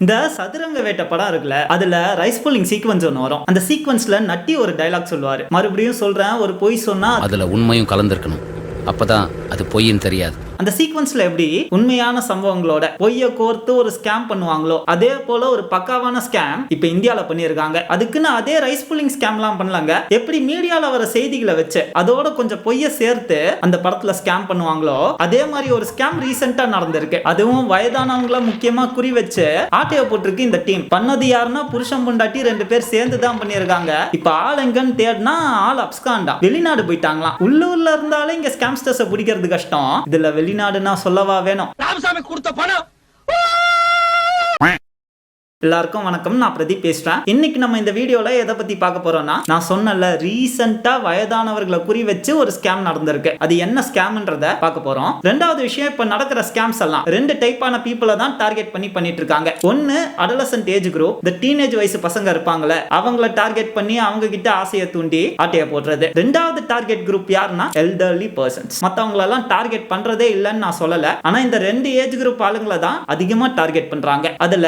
இந்த சதுரங்க வேட்டை படம் இருக்குல்ல அதுல ரைஸ் புல்லிங் சீக்வன்ஸ் ஒன்று வரும். அந்த சீக்வன்ஸ்ல நட்டி ஒரு டைலாக் சொல்லுவாரு. மறுபடியும் சொல்றேன் ஒரு பொய் சொன்னா அதுல உண்மையும் கலந்திருக்கணும். அப்பதான் அது பொய்ன்னு தெரியாது. அந்த சீக்வன்ஸ்ல எப்படி உண்மையான சம்பவங்களோட பொய்ய கோர்த்து ஒரு ஸ்கேம் பண்ணுவாங்களோ அதே போல ஒரு பக்காவான ஸ்கேம் இப்ப இந்தியால பண்ணியிருக்காங்க. அதுக்குன்னு அதே ரைஸ் புல்லிங் ஸ்கேம்லாம் பண்ணலாங்க. எப்படி மீடியால வர செய்திகளை வச்சு அதோட கொஞ்சம் பொய்ய சேர்த்து அந்த படத்துல ஸ்கேம் பண்ணுவாங்களோ அதே மாதிரி ஒரு ஸ்கேம் ரீசெண்டா நடந்திருக்கு. அதுவும் வயதானவங்கள முக்கியமா குறி வச்சு ஆட்டைய போட்டிருக்கு இந்த டீம் பண்ணது யாருன்னா புருஷன் பொண்டாட்டி ரெண்டு பேர் சேர்ந்து தான் பண்ணியிருக்காங்க. இப்ப ஆள் எங்கன்னு தேடினா ஆள் அப்ஸ்காண்டா. வெளிநாடு போயிட்டாங்களாம். உள்ளூர்ல இருந்தாலே இங்க ஸ்கேம்ஸ்டர்ஸை பிடிக்கிறது கஷ்டம். இதுல வெளிநாடுன்னா சொல்லவா வேணும்? ராமசாமி கொடுத்த பணம். எல்லாருக்கும் வணக்கம். நான் பிரதீப் பேசுறேன். இன்னைக்கு நம்ம இந்த வீடியோல எதை பத்தி பார்க்க போறோம்னா நான் சொன்னல ரீசெண்டா வயதானவர்களை குறி வச்சு ஒரு ஸ்கேம் நடந்திருக்கு. அது என்ன ஸ்கேம்ன்றத பார்க்க போறோம். ரெண்டாவது விஷயம் இப்ப நடக்கிற ஸ்கேம்ஸ் எல்லாம் ரெண்டு டைப்பான பீப்புளை தான் டார்கெட் பண்ணி பண்ணிட்டு இருக்காங்க. ஒன்னு அடலசன்ட் ஏஜ் குரூப் இந்த டீனேஜ் வயசு பசங்க இருப்பாங்கல்ல அவங்கள டார்கெட் பண்ணி அவங்க கிட்ட ஆசையை தூண்டி ஆட்டையை போடுறது. ரெண்டாவது டார்கெட் குரூப் யாருன்னா எல்டர்லி பர்சன்ஸ் மத்தவங்களெல்லாம் டார்கெட் பண்றதே இல்லைன்னு நான் சொல்லலை. ஆனால் இந்த ரெண்டு ஏஜ் குரூப் ஆளுங்களை தான் அதிகமா டார்கெட் பண்றாங்க. அதுல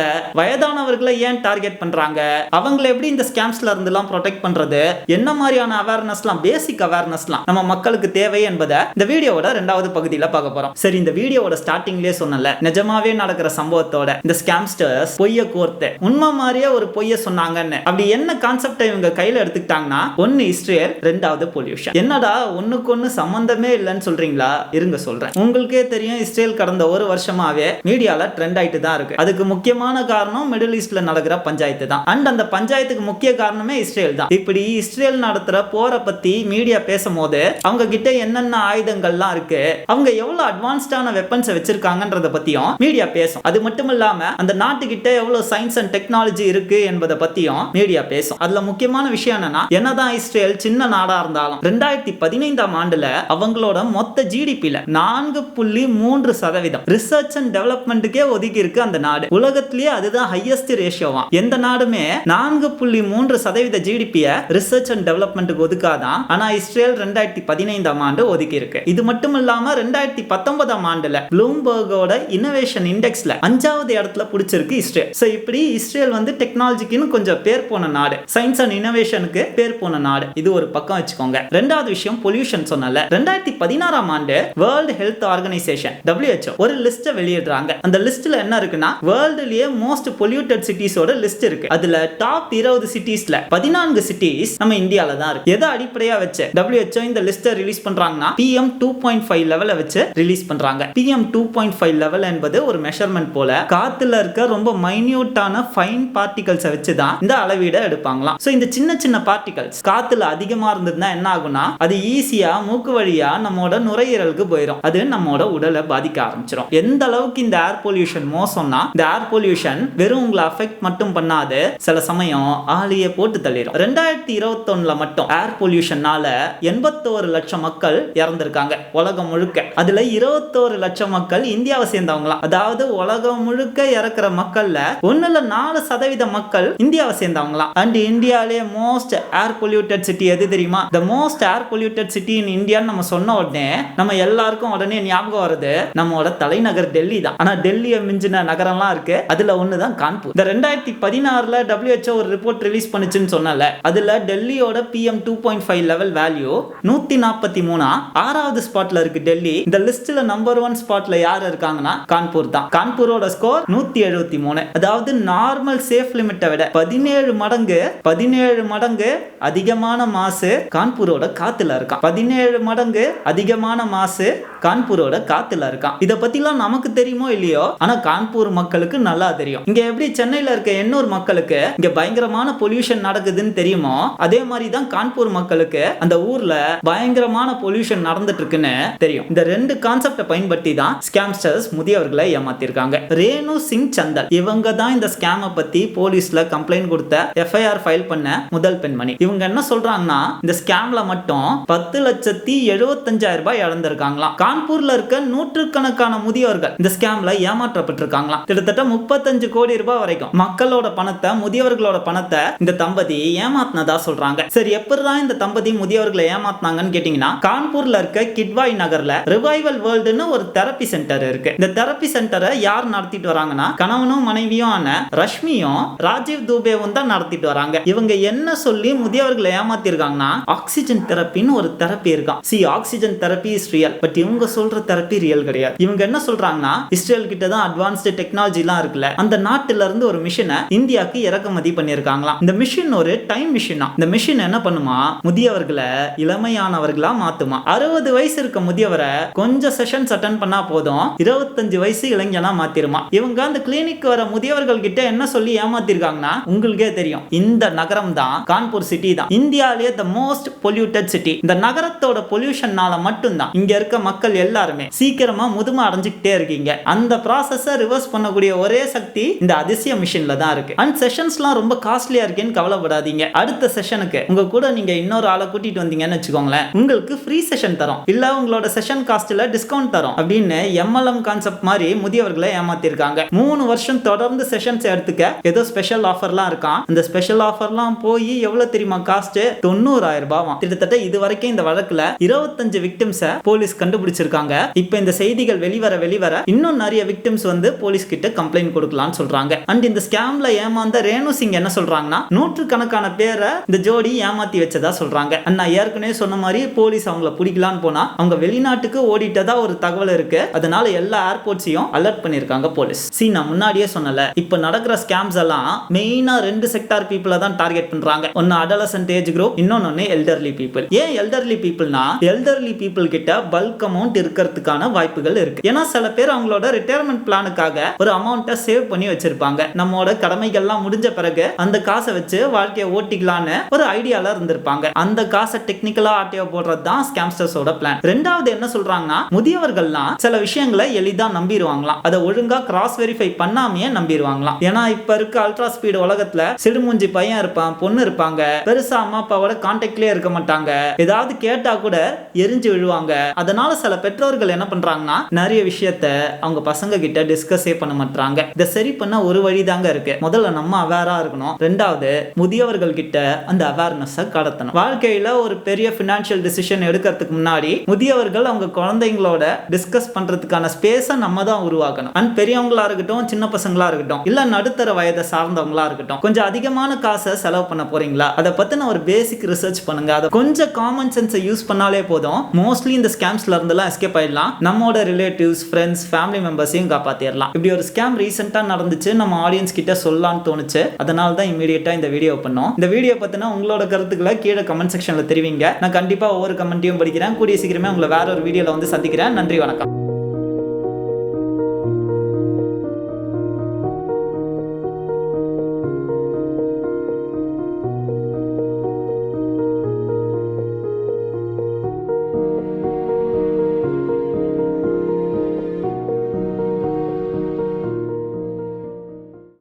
வயதானவர்களை ஏன் டார்கெட் பண்றாங்க? அவங்கள எப்படி இந்த ஸ்கேம்ஸ்ல இருந்தெல்லாம் ப்ரொடெக்ட் பண்றது? என்ன மாதிரியான அவேர்னஸ்லாம் பேசிக் அவேர்னஸ்லாம் நம்ம மக்களுக்கு தேவை என்பதை இந்த வீடியோவோட ரெண்டாவது பகுதியில பார்க்க போறோம். சரி இந்த வீடியோவோட ஸ்டார்டிங்லயே சொன்னல நிஜமாவே நடக்கிற சம்பவத்தோட இந்த ஸ்கேம்ஸ்டர்ஸ் பொய்ய கோர்த்து. உண்மை மாதிரியே ஒரு பொய்ய சொன்னாங்கன்னு. அப்படி என்ன கான்செப்டை இவங்க கையில எடுத்துக்கிட்டாங்கன்னா ஒன்னு இஸ்ரேல் ரெண்டாவது பொல்யூஷன் என்னடா ஒண்ணுக்கு ஒண்ணு சம்பந்தமே இல்லைன்னு சொல்றீங்களா? இருங்க சொல்றேன். உங்களுக்கே தெரியும் இஸ்ரேல் கடந்த ஒரு வருஷமாவே மீடியால ட்ரெண்ட் ஆயிட்டு தான் இருக்கு. அதுக்கு முக்கியமான காரணம் மிடில் ஈஸ்ட்ல நடக்கிற பஞ்சாயத்து தான். அண்ட் அந்த பஞ்சாயத்துக்கு முக்கிய காரணமே இஸ்ரேல் தான். இப்படி இஸ்ரேல் நடத்துற போரை பத்தி மீடியா பேசும்போது அவங்க கிட்ட என்னென்ன ஆயுதங்கள்லாம் இருக்கு அவங்க எவ்வளவு அட்வான்ஸ்டான வெப்பன்ஸை வச்சிருக்காங்கன்றத பத்தியும் மீடியா பேசும். அது மட்டும் இல்லாம அந்த நாட்டுக்கிட்ட எவ்வளவு சயின்ஸ் அண்ட் டெக்னாலஜி இருக்கு என்பதை பத்தியும் மீடியா பேசும். அதுல முக்கியமான விஷயம் என்னன்னா என்னதான் இஸ்ரேல் சின்ன நாடா இருந்தாலும் ரெண்டாயிரத்தி பதினைந்தாம் ஆண்டுல அவங்களோட மொத்த ஜிடிபியில நான்கு புள்ளி மூன்று சதவீதம். ரிசர்ச் அண்ட் டெவலப்மெண்ட்டுக்கே ஒதுக்கி இருக்கு அந்த நாடு. உலகத்திலேயே அதுதான் ஹையஸ்ட் ரேஷியோவா எந்த நாடுமே நான்கு புள்ளி மூன்று சதவீத ஜிடிபிய ரிசர்ச் அண்ட் டெவலப்மெண்ட்டுக்கு ஒதுக்காதான் ஆனா இஸ்ரேல் ரெண்டாயிரத்தி பதினைந்தாம் ஆண்டு ஒதுக்கி இருக்கு இது மட்டும் இல்லாம ரெண்டாயிரத்தி பத்தொன்பதாம் ஆண்டுல ப்ளூம்பர்கோட இனோவேஷன் இண்டெக்ஸ்ல அஞ்சாவது இடத்துல பிடிச்சிருக்கு இஸ்ரேல். சோ இப்படி இஸ்ரேல் வந்து டெக்னாலஜிக்குன்னு கொஞ்சம் பேர் போன நாடு. சயின்ஸ் அண்ட் இனோவேஷனுக்கு பேர் போன நாடு. இது ஒரு பக்கம் வச்சுக்கோங்க. ரெண்டாவது விஷயம் பொல்யூஷன் சொன்னல ரெண்டாயிரத்தி பதினாறாம் ஆண்டு வேர்ல்டு ஹெல்த் ஆர்கனைசேஷன் டபிள்யூஹெச்ஓ ஒரு லிஸ்ட்டை வெளியிடுறாங்க. அந்த லிஸ்ட்ல என்ன இருக்குன்னா வேர்ல்டுலயே மோஸ்ட் பொல்யூட் பொல்யூட்டட் சிட்டிஸோட லிஸ்ட் இருக்கு. அதுல டாப் இருபது சிட்டிஸ்ல பதினான்கு சிட்டிஸ் நம்ம இந்தியால தான் இருக்கு. எதை அடிப்படையா வச்சு டபிள்யூஹெச்ஓ இந்த லிஸ்ட்டை ரிலீஸ் பண்றாங்கன்னா பிஎம் டூ பாயிண்ட் ஃபைவ் லெவலை வச்சு ரிலீஸ் பண்றாங்க. PM two point five level என்பது ஒரு மெஷர்மெண்ட் போல காத்துல இருக்க ரொம்ப மைன்யூட்டான ஃபைன் பார்ட்டிகல்ஸை வச்சு தான் இந்த அளவீட எடுப்பாங்களாம். ஸோ இந்த சின்ன சின்ன பார்ட்டிகல்ஸ் காத்துல அதிகமா இருந்ததுன்னா என்ன ஆகும்னா அது ஈஸியா மூக்கு வழியா நம்மோட நுரையீரலுக்கு போயிடும் அது நம்மோட உடலை பாதிக்க ஆரம்பிச்சிடும் எந்த அளவுக்கு இந்த ஏர் பொல்யூஷன் மோசம்னா இந்த ஏர் பொல்யூஷன் வெறும் உங்களை அஃபெக்ட் மட்டும் பண்ணாது. சில சமயம் ஆளிய போட்டு தள்ளிடும் ரெண்டாயிரத்தி இருபத்தொன்னுல மட்டும் ஏர் பொல்யூஷனால எண்பத்தோரு லட்சம் மக்கள் இறந்திருக்காங்க உலகம் முழுக்க. அதுல இருபத்தோரு லட்சம் மக்கள் இந்தியாவை சேர்ந்தவங்களாம். அதாவது உலகம் முழுக்க இறக்குற மக்கள்ல ஒன்னுல நாலு சதவீத மக்கள் இந்தியாவை சேர்ந்தவங்களாம். அண்ட் இந்தியாலே மோஸ்ட் ஏர் பொல்யூட்டட் சிட்டி எது தெரியுமா? The most air polluted city in இந்தியான்னு நம்ம சொன்ன உடனே நம்ம எல்லாருக்கும் உடனே ஞாபகம் வருது. நம்மளோட தலைநகர் டெல்லி தான் ஆனா டெல்லியை மிஞ்சின நகரம்லாம் இருக்கு. அதுல ஒண்ணுதான் கான்பூர். இந்த ரெண்டாயிரத்தி பதினாறுல டபிள்யூஹெச்ஓ ஒரு ரிப்போர்ட் ரிலீஸ் பண்ணுச்சுன்னு சொன்னல அதுல டெல்லியோட PM two point five level value நூத்தி நாற்பத்தி மூணா. ஆறாவது ஸ்பாட்ல இருக்கு டெல்லி. இந்த லிஸ்ட்ல நம்பர் ஒன் ஸ்பாட்ல யார் இருக்காங்கன்னா கான்பூர் தான். கான்பூரோட ஸ்கோர் நூத்தி எழுபத்தி மூணு. அதாவது நார்மல் சேஃப் லிமிட்டை விட பதினேழு மடங்கு பதினேழு மடங்கு அதிகமான மாசு கான்பூரோட காத்துல இருக்கான். பதினேழு மடங்கு அதிகமான மாசு கான்பூரோட காத்துல இருக்கான். இத பத்திலாம் நமக்கு தெரியுமோ இல்லையோ? ஆனா கான்பூர் மக்களுக்கு நல்லா தெரியும். இங்க எப்படி சென்னையில இருக்க எண்ணூர் மக்களுக்கு இங்க பயங்கரமான பொல்யூஷன் நடக்குதுன்னு தெரியுமோ? அதே மாதிரி தான் கான்பூர் மக்களுக்கு அந்த ஊர்ல பயங்கரமான பொல்யூஷன் நடந்துட்டு இருக்குன்னு தெரியும். இந்த ரெண்டு கான்செப்டை பயன்படுத்தி தான் ஸ்கேம்ஸ்டர்ஸ் முதியவர்களை ஏமாத்திருக்காங்க. ரேணு சிங் சந்தல் இவங்க தான் இந்த ஸ்கேமை பத்தி போலீஸ்ல கம்ப்ளைண்ட் கொடுத்த எஃப்ஐஆர் ஃபைல் பண்ண முதல் பெண்மணி. இவங்க என்ன சொல்றாங்கன்னா இந்த ஸ்கேம்ல மட்டும் பத்து லட்சத்தி எழுபத்தஞ்சாயிரம் ரூபாய் இழந்திருக்காங்களாம். கான்பூர்ல இருக்க நூற்றுக்கணக்கான முதியோர்கள் இந்த ஸ்கேம்ல ஏமாற்றப்பட்டிருக்காங்களாம். கிட்டத்தட்ட முப்பத்தஞ்சு கோடி ரூபாய் வரைக்கும் மக்களோட பணத்தை முதியவர்களோட பணத்தை இந்த தம்பதி ஏமாத்தினதா சொல்றாங்க. சரி எப்படிதான் இந்த தம்பதி முதியவர்களை ஏமாத்தினாங்கன்னு கேட்டீங்கன்னா கான்பூர்ல இருக்க கிட்வாய் நகர்ல ரிவைவல் வேர்ல்டுன்னு ஒரு தெரப்பி சென்டர் இருக்கு. இந்த தெரப்பி சென்டரை யார் நடத்திட்டு வராங்கன்னா கணவனும் மனைவியும் ஆன ரஷ்மியும் ராஜீவ் தூபேவும் தான் நடத்திட்டு வராங்க. இவங்க என்ன சொல்லி முதியவர்களை ஏமாத்திருக்காங்கன்னா ஆக்சிஜன் தெரப்பின்னு ஒரு தெரப்பி இருக்கான் C oxygen therapy is real but இவங்க சொல்ற தெரப்பி ரியல் கிடையாது. இவங்க என்ன சொல்றாங்கன்னா இஸ்ரேல் கிட்ட தான் அட்வான்ஸ்டு டெக்னாலஜி எல்லாம் இருக்குல்ல அந்த நாட்டுல இருந்து ஒரு மிஷினை இந்தியாவுக்கு இறக்குமதி பண்ணிருக்காங்களாம் இந்த மிஷின் ஒரு டைம் மிஷினா இந்த மிஷின் என்ன பண்ணுமா? முதியவர்களை இளமையானவர்களா மாத்துமா? அறுபது வயசு இருக்க முதியவரை கொஞ்சம் செஷன்ஸ் அட்டன் பண்ணா போதும். இருபத்தஞ்சு வயசு இளைஞனா மாத்திருமா? இவங்க அந்த கிளினிக் வர முதியவர்கள் கிட்ட என்ன சொல்லி ஏமாத்திருக்காங்கன்னா உங்களுக்கே தெரியும். இந்த நகரம் தான் கான்பூர் சிட்டி தான். இந்தியாவிலேயே த மோஸ்ட் பொல்யூட்டட் சிட்டி இந்த நகரத்தோட பொல்யூஷன்னால மட்டும்தான் இங்க இருக்க மக்கள் எல்லாருமே சீக்கிரமா முதுமை அடைஞ்சுக்கிட்டே இருக்கீங்க. அந்த ப்ராசஸை ரிவர்ஸ் பண்ணக்கூடிய ஒரே சக்தி இந்த அதிசய மிஷின்ல தான் இருக்கு. அண்ட் செஷன்ஸ்லாம் ரொம்ப காஸ்ட்லியா இருக்கேன்னு கவலைப்படாதீங்க. அடுத்த செஷனுக்கு உங்க கூட நீங்க இன்னொரு ஆளை கூட்டிட்டு வந்தீங்கன்னு வச்சுக்கோங்களேன். உங்களுக்கு ஃப்ரீ செஷன் தரோம். இல்ல உங்களோட செஷன் காஸ்ட்ல டிஸ்கவுண்ட் தரோம். அப்படின்னு எம்எல்எம் கான்செப்ட் மாதிரி முதியவர்களை ஏமாத்திருக்காங்க. மூணு வருஷம் தொடர்ந்து செஷன்ஸ் எடுத்துக்க ஏதோ ஸ்பெஷல் ஆஃபர்லாம் இருக்கான். அந்த ஸ்பெஷல் ஆஃபர்லாம் போய் எவ்வளவு தெரியுமா? காஸ்ட் தொண்ணூறாயிரம் ரூபாவாம் கிட்டத்தட்ட இது வரைக்கும் இந்த வழக்குல இருபத்தஞ்சு விக்டிம்ஸை போலீஸ் கண்டுபிடிச்சிருக்காங்க. இப்போ இந்த செய்திகள் வெளிவர வெளிவர இன்னும் நிறைய விக்டிம்ஸ் வந்து போலீஸ் கிட்ட கம்ப்ளைண்ட் கொடுக்கலாம்னு சொல்றாங்க. அண்ட் இந்த ஸ்கேம்ல ஏமாந்த ரேணு சிங் என்ன சொல்றாங்கன்னா நூற்றுக்கணக்கான பேரை இந்த ஜோடி ஏமாத்தி வச்சதா சொல்றாங்க. அண்ட் நான் ஏற்கனவே சொன்ன மாதிரி போலீஸ் அவங்கள பிடிக்கலான்னு போனா அவங்க வெளிநாட்டுக்கு ஓடிட்டதா ஒரு தகவல் இருக்கு. அதனால எல்லா ஏர்போர்ட்ஸையும் அலர்ட் பண்ணிருக்காங்க போலீஸ். சி நான் முன்னாடியே சொன்னல இப்போ நடக்கிற ஸ்கேம்ஸ் எல்லாம் மெயினா ரெண்டு செக்டார் பீப்புளை தான் டார்கெட் பண்றாங்க. ஒன்னு அடலசன்ட் ஏஜ் குரூப் இன்னொன்னு எல்டர்லி பீப்புள் ஏன் எல்டர்லி பீப்புள்னா எல்டர்லி பீப்புள் கிட்ட பல்க் அமௌண்ட் இருக்கிறதுக்கான வாய்ப்புகள் இருக்கு. ஏன்னா சில பேர் அவங்களோட ரிட்டையர்மெண்ட் பிளானுக்காக ஒரு அமௌண்ட்டை சேவ் பண்ணி வச்சிருப்பாங்க. நம்மளோட கடமைகள்லாம் முடிஞ்ச பிறகு அந்த காசை வச்சு வாழ்க்கையை ஓட்டிக்கலான்னு ஒரு ஐடியால இருந்திருப்பாங்க. அந்த காசை டெக்னிக்கலா ஆட்டியோ போடுறது தான் ஸ்கேம்ஸ்டர்ஸோட பிளான் ரெண்டாவது என்ன சொல்றாங்கன்னா முதியவர்கள்லாம் சில விஷயங்களை எளிதா நம்பிடுவாங்களாம் அதை ஒழுங்கா கிராஸ் வெரிஃபை பண்ணாமையே நம்பிடுவாங்களாம் ஏன்னா இப்ப இருக்க அல்ட்ரா ஸ்பீடு உலகத்துல சிடுமூஞ்சி பையன் இருப்பான் பொண்ணு இருப்பாங்க. பெருசா அம்மா அப்பாவோட கான்டாக்ட்லயே இருக்க மாட்டாங்க. ஏதாவது கேட்டா கூட எரிஞ்சு விழுவாங்க. அதனால சில பெற்றோர்கள் என்ன பண்றாங்கன்னா நிறைய விஷயத்த அவங்க பசங்க கிட்ட டிஸ்கஸே பண்ண மாட்டாங்க இதை சரி பண்ண ஒரு வழி தாங்க இருக்கு. முதல்ல நம்ம அவேரா இருக்கணும். ரெண்டாவது முதியவர்கள் கிட்ட அந்த அவேர்னஸை கடத்தணும். வாழ்க்கையில ஒரு பெரிய ஃபினான்ஷியல் டிசிஷன் எடுக்கிறதுக்கு முன்னாடி முதியவர்கள் அவங்க குழந்தைங்களோட டிஸ்கஸ் பண்றதுக்கான ஸ்பேஸை நம்ம தான் உருவாக்கணும். அண்ட் பெரியவங்களா இருக்கட்டும் சின்ன பசங்களா இருக்கட்டும் இல்ல நடுத்தர வயதை சார்ந்தவங்களா இருக்கட்டும் கொஞ்சம் அதிகமான காசை செலவு பண்ண போறீங்களா? அதை பத்தின ஒரு பேசிக் ரிசர்ச் பண்ணுங்க. அதை கொஞ்சம் காமன் சென்ஸை யூஸ் பண்ணாலே போதும். மோஸ்ட்லி இந்த ஸ்கேம்ஸ்ல இருந்தெல்லாம் எஸ்கேப் ஆயிடலாம். நம்மோட ரிலேட்டிவ்ஸ் ஃப்ரெண்ட்ஸ் ஃபேமிலி மெம்பர்ஸையும் காப்பாத்திடலாம். இப்படி ஒரு ஸ்கேம் ரீசெண்டா நடந்துச்சு. நம்ம ஆடியன்ஸ் கிட்ட சொல்லலாம்னு தோணுச்சு. அதனால தான் இமீடியட்டா இந்த வீடியோ பண்ணோம். இந்த வீடியோ பத்தின உங்களோட கருத்துக்களை கீழே கமெண்ட் செக்ஷன்ல தெரிவிங்க. நான் கண்டிப்பா ஒவ்வொரு கமெண்ட்டையும் படிக்கிறேன். கூடிய சீக்கிரமே உங்களை வேற ஒரு வீடியோல வந்து சந்திக்கிறேன். நன்றி வணக்கம்.